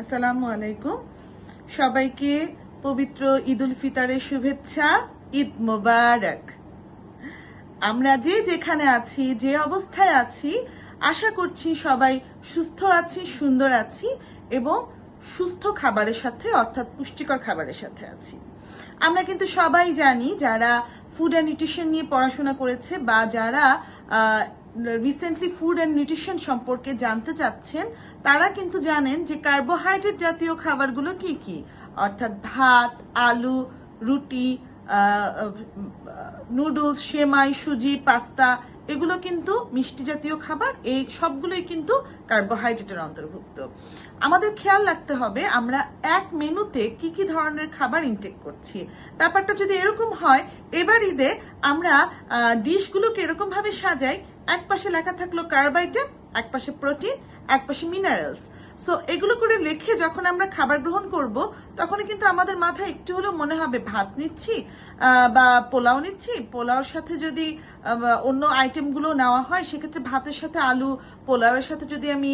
আসসালামু আলাইকুম। সবাইকে পবিত্র ঈদ উল ফিতরের শুভেচ্ছা, ঈদ মোবারক। আমরা যে যেখানে আছি, যে অবস্থায় আছি, আশা করছি সবাই সুস্থ আছি, সুন্দর আছি এবং সুস্থ খাবারের সাথে, অর্থাৎ পুষ্টিকর খাবারের সাথে আছি। আমরা কিন্তু সবাই জানি যারা ফুড অ্যান্ড নিউট্রিশন নিয়ে পড়াশোনা করেছে বা যারা রিসেন্টলি ফুড অ্যান্ড নিউট্রিশন সম্পর্কে জানতে চাচ্ছেন, তারা কিন্তু জানেন যে কার্বোহাইড্রেট জাতীয় খাবারগুলো কি কি? অর্থাৎ ভাত, আলু, রুটি নুডলস, সেমাই, সুজি, পাস্তা, এগুলো কিন্তু মিষ্টি জাতীয় খাবার। এই সবগুলোই কিন্তু কার্বোহাইড্রেটের অন্তর্ভুক্ত। আমাদের খেয়াল রাখতে হবে, আমরা এক মেনুতে কি কি ধরনের খাবার ইনটেক করছি। ব্যাপারটা যদি এরকম হয়, এবার ঈদে আমরা ডিশগুলোকে এরকম ভাবে সাজাই। এক পাশে লেখা থাকল কার্বাইড্রেট এক পাশে প্রোটিন এক পাশে মিনারেলস। সো এগুলো করে লিখে যখন আমরা খাবার গ্রহণ করব তখন কিন্তু আমাদের মাথায় একটু হলেও মনে হবে, ভাত নিচ্ছি বা পোলাও নিচ্ছি। পোলাওর সাথে যদি অন্য আইটেমগুলো নেওয়া হয়, সেক্ষেত্রে ভাতের সাথে আলু, পোলাওয়ের সাথে যদি আমি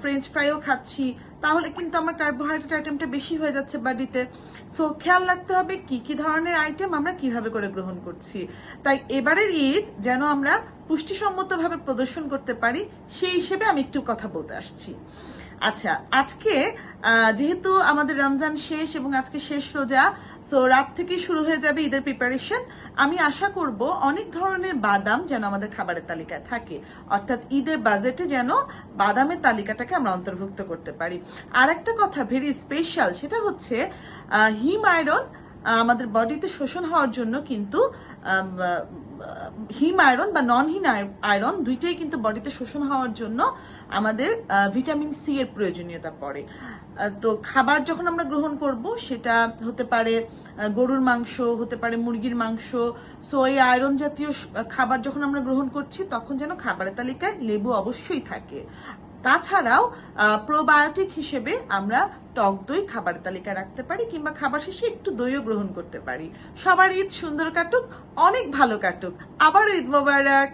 ফ্রেঞ্চ ফ্রাইও খাচ্ছি, তাহলে কিন্তু আমার কার্বোহাইড্রেট আইটেমটা বেশি হয়ে যাচ্ছে বাড়িতে। সো খেয়াল রাখতে হবে কি কি ধরনের আইটেম আমরা কীভাবে করে গ্রহণ করছি। তাই এবারের ঈদ যেন আমরা পুষ্টিসম্মতভাবে প্রদর্শন করতে পারি, সেই হিসেবে আমি একটু কথা বলতে আসছি। আচ্ছা আজকে যেহেতু আমাদের রমজান শেষ এবং আজকে শেষ রোজা, সো রাত থেকে শুরু হয়ে যাবে ঈদের প্রিপারেশন আমি আশা করব অনেক ধরনের বাদাম যেন আমাদের খাবারের তালিকায় থাকে। অর্থাৎ ঈদের বাজেটে যেন বাদামের তালিকাটাকে আমরা অন্তর্ভুক্ত করতে পারি। আর একটা কথা ভেরি স্পেশাল সেটা হচ্ছে হিম আয়রন আমাদের বডিতে শোষণ হওয়ার জন্য কিন্তু হিম আয়রন বা নন হিম আয়রন দুইটাই কিন্তু বডিতে শোষণ হওয়ার জন্য আমাদের ভিটামিন সি এর প্রয়োজনীয়তা পড়ে। তো খাবার যখন আমরা গ্রহণ করব, সেটা হতে পারে গরুর মাংস, হতে পারে মুরগির মাংস সো এই আয়রন জাতীয় খাবার যখন আমরা গ্রহণ করছি, তখন যেন খাবারের তালিকায় লেবু অবশ্যই থাকে। তাছাড়াও প্রোবায়োটিক হিসেবে আমরা টক দই খাবার তালিকা রাখতে পারি কিংবা খাবার শেষে একটু দইও গ্রহণ করতে পারি। সবার ঈদ সুন্দর কাটুক, অনেক ভালো কাটুক। আবার ঈদ মোবারক!